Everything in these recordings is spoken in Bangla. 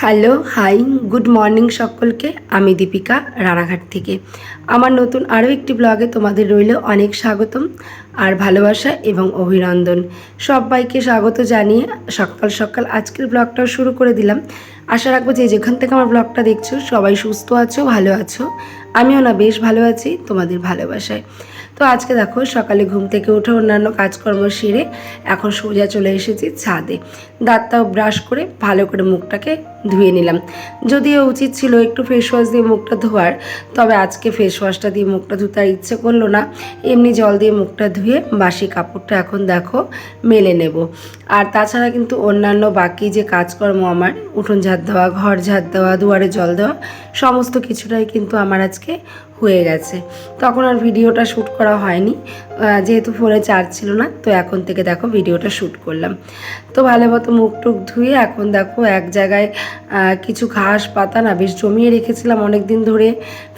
হ্যালো, হাই, গুড মর্নিং সকলকে। আমি দীপিকা, রানাঘাট থেকে। আমার নতুন আরও একটি ব্লগে তোমাদের রইল অনেক স্বাগতম আর ভালোবাসা এবং অভিনন্দন। সবাইকে স্বাগত জানিয়ে সকাল সকাল আজকের ব্লগটাও শুরু করে দিলাম। আশা রাখব যে যেখান থেকে আমার ব্লগটা দেখছ, সবাই সুস্থ আছো, ভালো আছো। আমিও না, বেশ ভালো আছি, তোমাদের ভালোবাসায়। তো আজকে দেখো, সকালে ঘুম থেকে উঠে অন্যান্য কাজকর্ম সেরে এখন সোজা চলে এসেছি ছাদে। দাঁতটাও ব্রাশ করে ভালো করে মুখটাকে ধুয়ে নিলাম। যদিও উচিত ছিল একটু ফেস ওয়াশ দিয়ে মুখটা ধোয়ার, তবে আজকে ফেস ওয়াশটা দিয়ে মুখটা ধুতে আর ইচ্ছে করল না। এমনি জল দিয়ে মুখটা ধুয়ে বাসি কাপড়টা এখন দেখো মেলে নেব। আর তাছাড়া কিন্তু অন্যান্য বাকি যে কাজকর্ম আমার, উঠোন ঝাড় দেওয়া, ঘর ঝাড় দেওয়া, দুয়ারে জল দেওয়া, সমস্ত কিছুটাই কিন্তু আমার আজকে হয়ে গেছে। তখন আর ভিডিওটা শ্যুট করা হয়নি। যেহেতু ফোনে চার্জ ছিল না, তো এখন থেকে দেখো ভিডিওটা শ্যুট করলাম। তো ভালো মতো মুখ টুক ধুয়ে এখন দেখো এক জায়গায় কিছু ঘাস পাতা না বেশ জমিয়ে রেখেছিলাম অনেক দিন ধরে।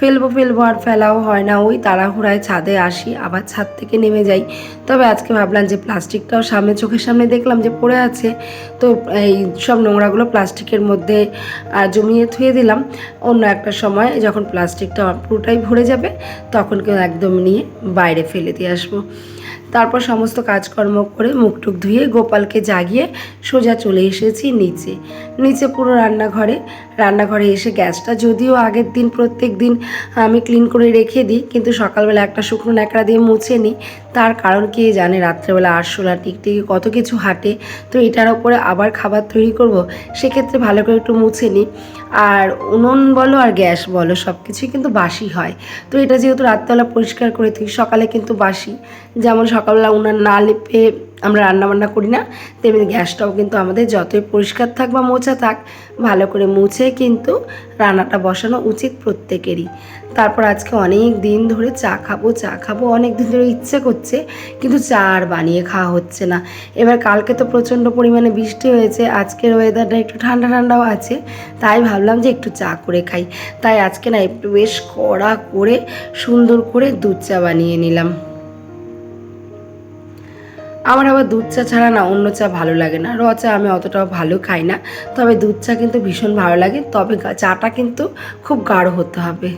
ফেলব ফেলব আর ফেলাও হয় না, ওই তাড়াহুড়ায় ছাদে আসি, আবার ছাদ থেকে নেমে যাই। তবে আজকে ভাবলাম যে প্লাস্টিকটাও সামনে, চোখের সামনে দেখলাম যে পড়ে আছে। তো এই সব নোংরাগুলো প্লাস্টিকের মধ্যে জমিয়ে থুয়ে দিলাম। অন্য একটা সময় যখন প্লাস্টিকটা পুরোটাই ভরে যাবে, তখন কেউ একদম নিয়ে বাইরে ফেলে দিয়ে আসব। 说. তারপর সমস্ত কাজকর্ম করে মুখটুক ধুয়ে গোপালকে জাগিয়ে সোজা চলে এসেছি নিচে। নিচে পুরো রান্নাঘরে। রান্নাঘরে এসে গ্যাসটা যদিও আগের দিন প্রত্যেক দিন আমি ক্লিন করে রেখে দিই, কিন্তু সকালবেলা একটা শুকনো ন্যাকড়া দিয়ে মুছে নিই। তার কারণ কে জানে, রাত্রেবেলা আরশোলা টিকটিকি কত কিছু হাঁটে। তো এটার ওপরে আবার খাবার তৈরি করব, সেক্ষেত্রে ভালো করে একটু মুছে নিই। আর উনুন বলো আর গ্যাস বলো সব কিছুই কিন্তু বাসি হয়। তো এটা যেহেতু রাত্রেবেলা পরিষ্কার করে দিই সকালে কিন্তু বাসি। যেমন সকালবেলা উনান না লেপে আমরা রান্নাবান্না করি না, তেমনি গ্যাসটাও কিন্তু আমাদের যতই পরিষ্কার থাক বা মোছা থাক, ভালো করে মুছে কিন্তু রান্নাটা বসানো উচিত প্রত্যেকেরই। তারপর আজকে অনেক দিন ধরে চা খাব চা খাব, অনেক দিন ধরে ইচ্ছে করছে, কিন্তু চা আর বানিয়ে খাওয়া হচ্ছে না। এবার কালকে তো প্রচণ্ড পরিমাণে বৃষ্টি হয়েছে, আজকের ওয়েদারটা একটু ঠান্ডা ঠান্ডাও আছে, তাই ভাবলাম যে একটু চা করে খাই। তাই আজকে না একটু বেশ কড়া করে সুন্দর করে দুধ চা বানিয়ে নিলাম। আমার আবার দুধ চা ছাড়া না অন্য চা ভালো লাগে না। র চা আমি অতটাও ভালো খাই না। তবে দুধ চা কিন্তু ভীষণ ভালো লাগে। তবে চাটা কিন্তু খুব গাঢ় হতে হবে।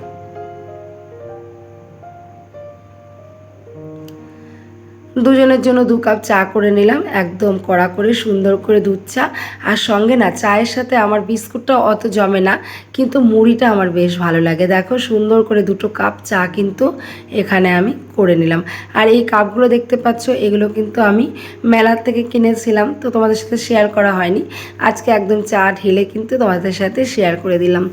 দুজনের জন্য দু কাপ চা করে নিলাম, একদম কড়া করে সুন্দর করে দুধ চা। আর সঙ্গে না, চায়ের সাথে আমার বিস্কুটটা অত জমে না, কিন্তু মুড়িটা আমার বেশ ভালো লাগে। দেখো, সুন্দর করে দুটো কাপ চা কিন্তু এখানে আমি করে নিলাম। আর এই কাপগুলো দেখতে পাচ্ছ, এগুলো কিন্তু আমি মেলার থেকে কিনেছিলাম, তো তোমাদের সাথে শেয়ার করা হয়নি। আজকে একদম চা ঢেলে কিন্তু তোমাদের সাথে শেয়ার করে দিলাম।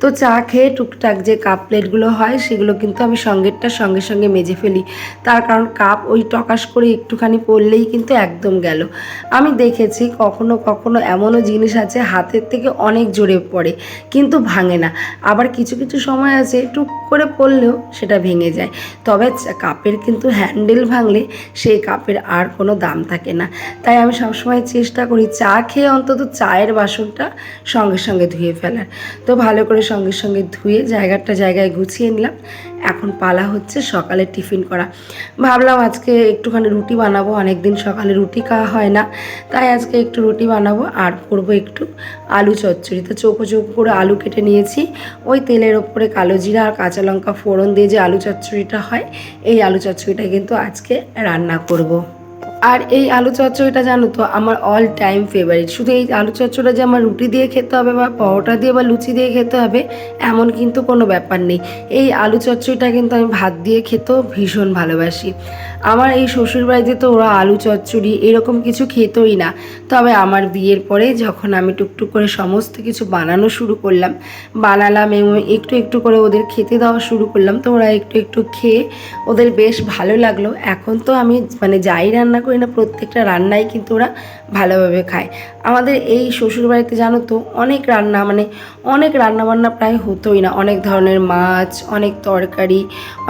তো চা খেয়ে টুকটাক যে কাপ প্লেটগুলো হয়, সেগুলো কিন্তু আমি সঙ্গেরটা সঙ্গে সঙ্গে মেজে ফেলি। তার কারণ কাপ ওই টকাশ করে একটুখানি পড়লেই কিন্তু একদম গেল। আমি দেখেছি কখনো কখনো এমনও জিনিস আছে, হাতের থেকে অনেক জোরে পড়ে, কিন্তু ভাঙে না। আবার কিছু কিছু সময় আছে, টুক করে পড়লেও সেটা ভেঙে যায়। তবে কাপের কিন্তু হ্যান্ডেল ভাঙলে সেই কাপের আর কোনো দাম থাকে না। তাই আমি সবসময় চেষ্টা করি চা খেয়ে অন্তত চায়ের বাসনটা সঙ্গে সঙ্গে ধুয়ে ফেলার। তো ভালো করে সঙ্গে সঙ্গে ধুয়ে জায়গাটা জায়গায় গুছিয়ে নিলাম। এখন পালা হচ্ছে, সকালে টিফিন করা। ভাবলাম আজকে একটুখানি রুটি বানাবো অনেক দিন সকালে রুটি খাওয়া হয় না। তাই আজকে একটু রুটি বানাবো, আর করব একটু আলু চচ্চড়ি। তো চৌকো চৌকো করে আলু কেটে নিয়েছি। ওই তেলের ওপরে কালো জিরা আর কাঁচা লঙ্কা ফোড়ন দিয়ে যে আলু চচ্চড়িটা হয়, এই আলু চচ্চড়িটা কিন্তু আজকে রান্না করব। আর এই আলু চচ্চড়িটা জানো তো আমার অল টাইম ফেভারিট শুধু এই আলু চচ্চড়িটা যে আমার রুটি দিয়ে খেতে হবে বা পরোটা দিয়ে বা লুচি দিয়ে খেতে হবে, এমন কিন্তু কোনো ব্যাপার নেই। এই আলু চচ্চড়িটা কিন্তু আমি ভাত দিয়ে খেতেও ভীষণ ভালোবাসি। আমার এই শ্বশুর বাড়িতে তো ওরা আলু চচ্চড়ি এরকম কিছু খেতই না। তবে আমার বিয়ের পরে যখন আমি টুকটুক করে সমস্ত কিছু বানানো শুরু করলাম, বানালাম এবং একটু একটু করে ওদের খেতে দেওয়া শুরু করলাম, তো ওরা একটু একটু খেয়ে ওদের বেশ ভালো লাগল। এখন তো আমি মানে যাই রান্না করি না, প্রত্যেকটা রান্নাই কিন্তু ওরা ভালোভাবে খায়। আমাদের এই শ্বশুর বাড়িতে জানো তো, অনেক রান্না মানে অনেক রান্না বান্না প্রায় হতোই না। অনেক ধরনের মাছ, অনেক তরকারি,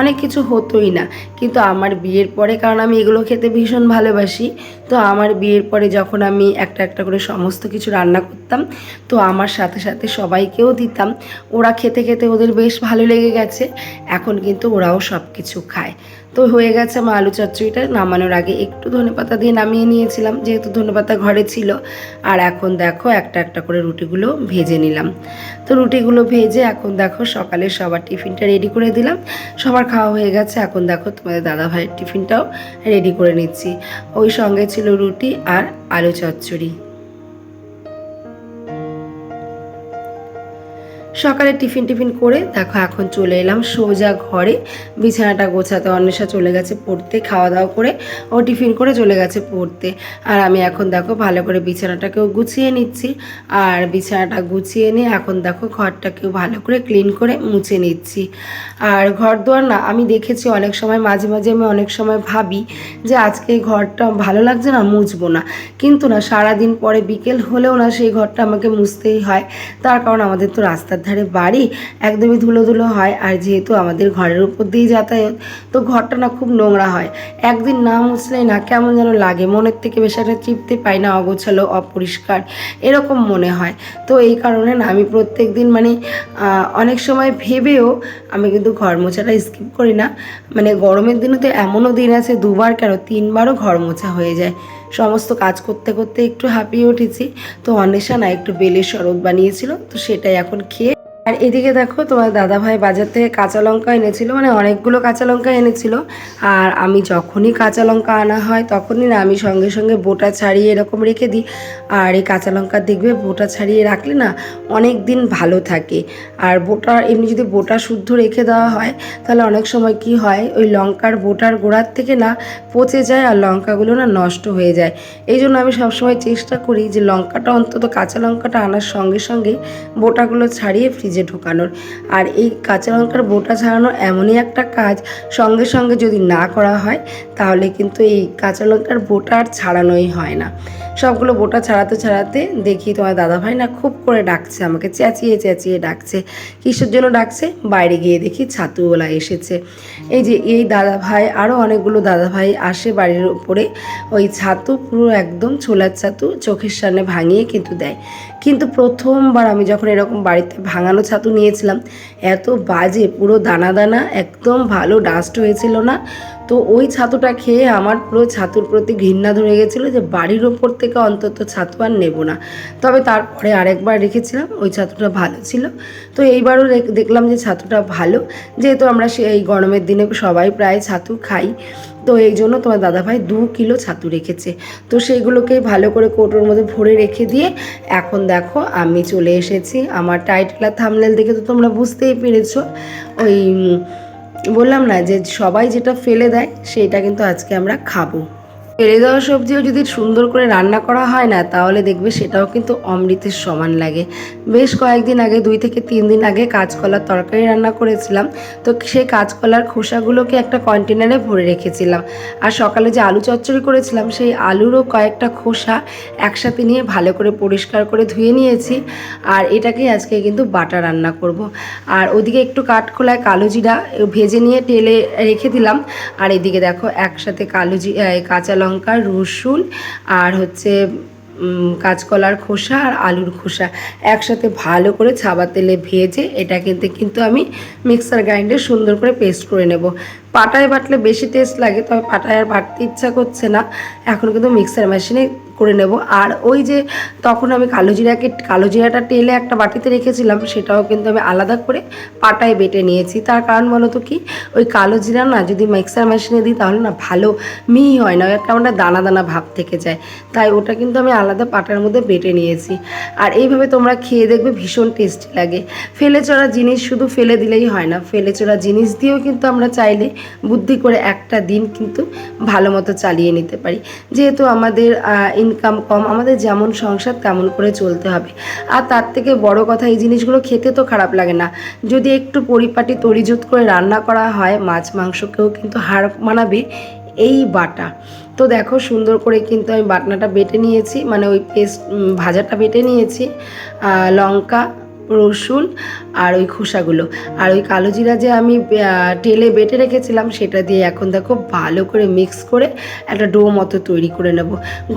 অনেক কিছু হতোই না। কিন্তু আমার বিয়ের পরে, কারণ আমি এগুলো খেতে ভীষণ ভালোবাসি, তো আমার বিয়ের পরে যখন আমি একটা একটা করে সমস্ত কিছু রান্না করতাম, তো আমার সাথে সাথে সবাইকেও দিতাম। ওরা খেতে খেতে ওদের বেশ ভালো লেগে গেছে, এখন কিন্তু ওরাও সব কিছু খায়। তো হয়ে গেছে আমার আলু চচ্চড়িটা। নামানোর আগে একটু ধনেপাতা দিয়ে নামিয়ে নিয়েছিলাম, যেহেতু ধনেপাতা পাতা ঘরে ছিল। আর এখন দেখো একটা একটা করে রুটিগুলো ভেজে নিলাম। তো রুটিগুলো ভেজে এখন দেখো সকালে সবার টিফিনটা রেডি করে দিলাম। সবার খাওয়া হয়ে গেছে, এখন দেখো তোমাদের দাদা ভাইয়ের টিফিনটাও রেডি করে নিচ্ছি। ওই সঙ্গে ছিল রুটি আর আলু চচ্চড়ি। সকালে টিফিন টিফিন করে দেখো এখন চলে এলাম সোজা ঘরে। বিছানাটা গোছাতে অন্বেষা চলে গেছে পড়তে খাওয়া দাওয়া করে ও টিফিন করে চলে গেছে পড়তে। আর আমি এখন দেখো ভালো করে বিছানাটাকেও গুছিয়ে নিচ্ছি। আর বিছানাটা গুছিয়ে নিয়ে এখন দেখো ঘরটাকেও ভালো করে ক্লিন করে মুছে নিচ্ছি। আর ঘর দুয়ার না, আমি দেখেছি অনেক সময়, মাঝে মাঝে আমি অনেক সময় ভাবি যে আজকে ঘরটা ভালো লাগছে না, মুছবো না। কিন্তু না, সারাদিন পরে বিকেল হলেও না সেই ঘরটা আমাকে মুছতেই হয়। তার কারণ আমাদের তো রাস্তার ধারে বাড়ি একদমই ধুলো ধুলো হয় আর যেহেতু আমাদের ঘরের উপর দিয়ে যাতায়াত, তো ঘরটা না খুব নোংরা হয়। একদিন না মুছলেই না কেমন যেন লাগে, মনের থেকে বেশ একটা চিপতে পাই না অগোছালো, অপরিষ্কার, এরকম মনে হয়। তো এই কারণে না আমি প্রত্যেক দিন মানে অনেক সময় ভেবেও আমি কিন্তু ঘর মোছাটা স্কিপ করি না। মানে গরমের দিনে তো এমনও দিন আছে, দুবার কেন তিনবারও ঘর মোছা হয়ে যায়। সমস্ত কাজ করতে করতে একটু হাঁপিয়ে উঠেছি। তো অন্বেষা না একটু বেলের শরবত বানিয়েছিল, তো সেটাই এখন খেয়ে আর এদিকে দেখো, তোমার দাদা ভাই বাজার থেকে কাঁচা লঙ্কা এনেছিল মানে অনেকগুলো কাঁচা লঙ্কা এনেছিল। আর আমি যখনই কাঁচা লঙ্কা আনা হয়, তখনই না আমি সঙ্গে সঙ্গে বোটা ছাড়িয়ে এরকম রেখে দিই। আর এই কাঁচা লঙ্কা দেখবে, বোটা ছাড়িয়ে রাখলে না অনেক দিন ভালো থাকে। আর বোটা, এমনি যদি বোটা শুদ্ধ রেখে দেওয়া হয়, তাহলে অনেক সময় কি হয়, ওই লঙ্কার বোটার গোড়ার থেকে না পচে যায় আর লঙ্কাগুলো না নষ্ট হয়ে যায়। এই জন্য আমি সবসময় চেষ্টা করি যে লঙ্কাটা, অন্তত কাঁচা লঙ্কাটা আনার সঙ্গে সঙ্গে বোটাগুলো ছাড়িয়ে ফ্রিজে ঢোকানোর। আর এই কাঁচা লঙ্কার বোটা ছাড়ানো এমনই একটা কাজ সঙ্গে সঙ্গে যদি না করা হয়, তাহলে কিন্তু এই কাঁচা লঙ্কার বোটা আর ছাড়ানোই হয় না। সবগুলো বোটা ছাড়াতে ছাড়াতে দেখি তোমার দাদাভাই না খুব করে ডাকছে আমাকে, চেঁচিয়ে চেঁচিয়ে ডাকছে। কিসের জন্য ডাকছে? বাইরে গিয়ে দেখি ছাতুওলা এসেছে। এই যে এই দাদা ভাই আরও অনেকগুলো দাদা ভাই আসে বাড়ির উপরে। ওই ছাতু পুরো একদম ছোলার ছাতু চোখের সামনে ভাঙিয়ে কিন্তু দেয়। কিন্তু প্রথমবার আমি যখন এরকম বাড়িতে ভাঙানো ছাতু নিয়েছিলাম, এত বাজে, পুরো দানা দানা, একদম ভালো ডাস্ট হয়েছিল না। তো ওই ছাতুটা খেয়ে আমার পুরো ছাতুর প্রতি ঘৃণা ধরে গেছিল যে বাড়ির ওপর থেকে অন্তত ছাতু আর নেব না। তবে তারপরে আরেকবার রেখেছিলাম, ওই ছাতুটা ভালো ছিল। তো এইবারও দেখলাম যে ছাতুটা ভালো। যেহেতু আমরা এই গরমের দিনে সবাই প্রায় ছাতু খাই, তো এই জন্য তোমার দাদাভাই দু কিলো ছাতু রেখেছে। তো সেইগুলোকে ভালো করে কৌটোর মধ্যে ভরে রেখে দিয়ে এখন দেখো আমি চলে এসেছি। আমার টাইটেল আর থামনেল দেখে তো তোমরা বুঝতেই পেরেছ। ওই বললাম না যে সবাই যেটা ফেলে দেয় সেইটা কিন্তু আজকে আমরা খাব। ফেলে দেওয়া সবজিও যদি সুন্দর করে রান্না করা হয় না, তাহলে দেখবে সেটাও কিন্তু অমৃতের সমান লাগে। বেশ কয়েকদিন আগে, দুই থেকে তিন দিন আগে কাঁচকলার তরকারি রান্না করেছিলাম। তো সেই কাঁচকলার খোসাগুলোকে একটা কন্টেনারে ভরে রেখেছিলাম। আর সকালে যে আলু চচ্চড়ি করেছিলাম, সেই আলুরও কয়েকটা খোসা একসাথে নিয়ে ভালো করে পরিষ্কার করে ধুয়ে নিয়েছি। আর এটাকেই আজকে কিন্তু বাটা রান্না করব। আর ওদিকে একটু কাঠখোলায় কালো জিরা ভেজে নিয়ে তেলে রেখে দিলাম। আর এদিকে দেখো, একসাথে কালো জি কাঁচা লঙ্কা রসুন আর হচ্ছে কাঁচকলার খোসা আর আলুর খোসা একসাথে ভালো করে ছাবা তেলে ভেজে এটা কিন্তু কিন্তু আমি মিক্সার গ্রাইন্ডে সুন্দর করে পেস্ট করে নেব। পাটায় বাটলে বেশি টেস্ট লাগে, তবে পাটায় আর বাটতে ইচ্ছা করছে না। এখন কিন্তু মিক্সার মেশিনে করে নেব। আর ওই যে তখন আমি কালো জিরাকে কালো জিরাটা টেলে একটা বাটিতে রেখেছিলাম, সেটাও কিন্তু আমি আলাদা করে পাটায় বেটে নিয়েছি। তার কারণ বলো তো কি, ওই কালো জিরা না যদি মিক্সার মেশিনে দিই, তাহলে না ভালো মিহি হয় না একটা দানা দানা ভাব থেকে যায়। তাই ওটা কিন্তু আমি আলাদা পাটার মধ্যে বেটে নিয়েছি। আর এইভাবে তোমরা খেয়ে দেখবে ভীষণ টেস্টি লাগে। ফেলে চড়া জিনিস শুধু ফেলে দিলেই হয় না, ফেলে চড়া জিনিস দিয়েও কিন্তু আমরা চাইলে বুদ্ধি করে একটা দিন কিন্তু ভালো মতো চালিয়ে নিতে পারি। যেহেতু আমাদের ইনকাম কম, আমাদের যেমন সংসার তেমন করে চলতে হবে। আর তার থেকে বড় কথা, এই জিনিসগুলো খেতে তো খারাপ লাগে না। যদি একটু পরিপাটি তরিজুত করে রান্না করা হয়, মাছ মাংসকেও কিন্তু হার মানাবে এই বাটা। তো দেখো, সুন্দর করে কিন্তু আমি বাটনাটা বেটে নিয়েছি মানে ওই পেস্ট ভাজাটা বেটে নিয়েছি লঙ্কা রসুন আর ওই খোসাগুলো। আর ওই কালো জিরা যে আমি তেলে বেটে রেখেছিলাম, সেটা দিয়ে এখন দেখো ভালো করে মিক্স করে একটা ডো মতো তৈরি করে নেব।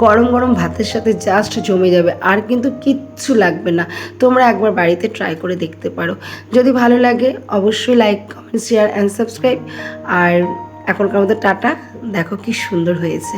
গরম গরম ভাতের সাথে জাস্ট জমে যাবে, আর কিন্তু কিচ্ছু লাগবে না। তোমরা একবার বাড়িতে ট্রাই করে দেখতে পারো। যদি ভালো লাগে, অবশ্যই like comment share and subscribe আর এখনকার মতো টাটা, দেখো কি সুন্দর হয়েছে।